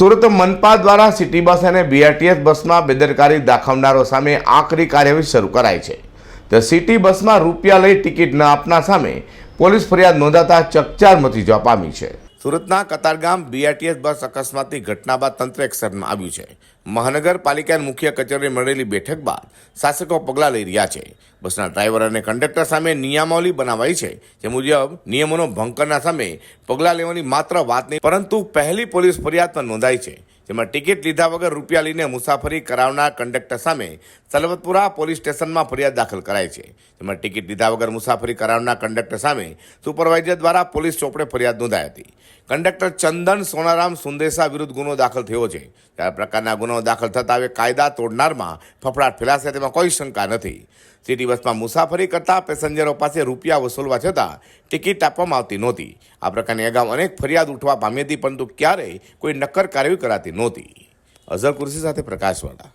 સુરત મનપા દ્વારા city bus અને BRTS બસમાં બેદરકારી દાખવનારો સામે આકરી કાર્યવાહી શરૂ કરાઈ છે. તો સિટી બસમાં રૂપિયા લઈ ટિકિટ ન આપનાર સામે પોલીસ ફરિયાદ નોંધાતા ચકચાર મચી જવા પામી છે. સુરતના કતારગામ બીઆરટીએસ બસ અકસ્માતની ઘટના બાદ તંત્ર એક્શનમાં આવ્યું છે. મહાનગરપાલિકાની મુખ્ય કચેરીએ મળેલી બેઠક બાદ શાસકો પગલાં લઈ રહ્યા છે. બસના ડ્રાઈવર અને કંડક્ટર સામે નિયમાવલી બનાવાઈ છે. જે મુજબ નિયમોનો ભંગ કરનાર સામે પગલાં લેવાની માત્ર વાત નહીં, પરંતુ પહેલી પોલીસ ફરિયાદ પણ નોંધાઈ છે. જેમાં ટિકિટ લીધા વગર રૂપિયા લઈને મુસાફરી કરાવનાર કંડક્ટર સામે સલવતપુરા પોલીસ સ્ટેશનમાં ફરિયાદ દાખલ કરાઈ છે. જેમાં ટિકિટ લીધા વગર મુસાફરી કરાવનાર કંડક્ટર સામે સુપરવાઇઝર દ્વારા પોલીસ ચોપડે ફરિયાદ નોંધાઈ હતી. કંડક્ટર ચંદન સોનારામ સુંદેસા વિરુદ્ધ ગુનો દાખલ થયો છે. ત્યારે પ્રકારના ગુનો દાખલ થતાં હવે કાયદા તોડનારમાં ફફડાટ ફેલાશે તેમાં કોઈ શંકા નથી. સિટી બસમાં મુસાફરી કરતા પેસેન્જરો પાસે રૂપિયા વસૂલવા છતાં ટિકિટ આપવામાં આવતી નહોતી. આ પ્રકારની અગાઉ અનેક ફરિયાદ ઉઠવા પામી હતી, પરંતુ ક્યારેય કોઈ નક્કર કાર્યવાહી કરાતી નહોતી. અઝર કુર્સી સાથે પ્રકાશવાળા.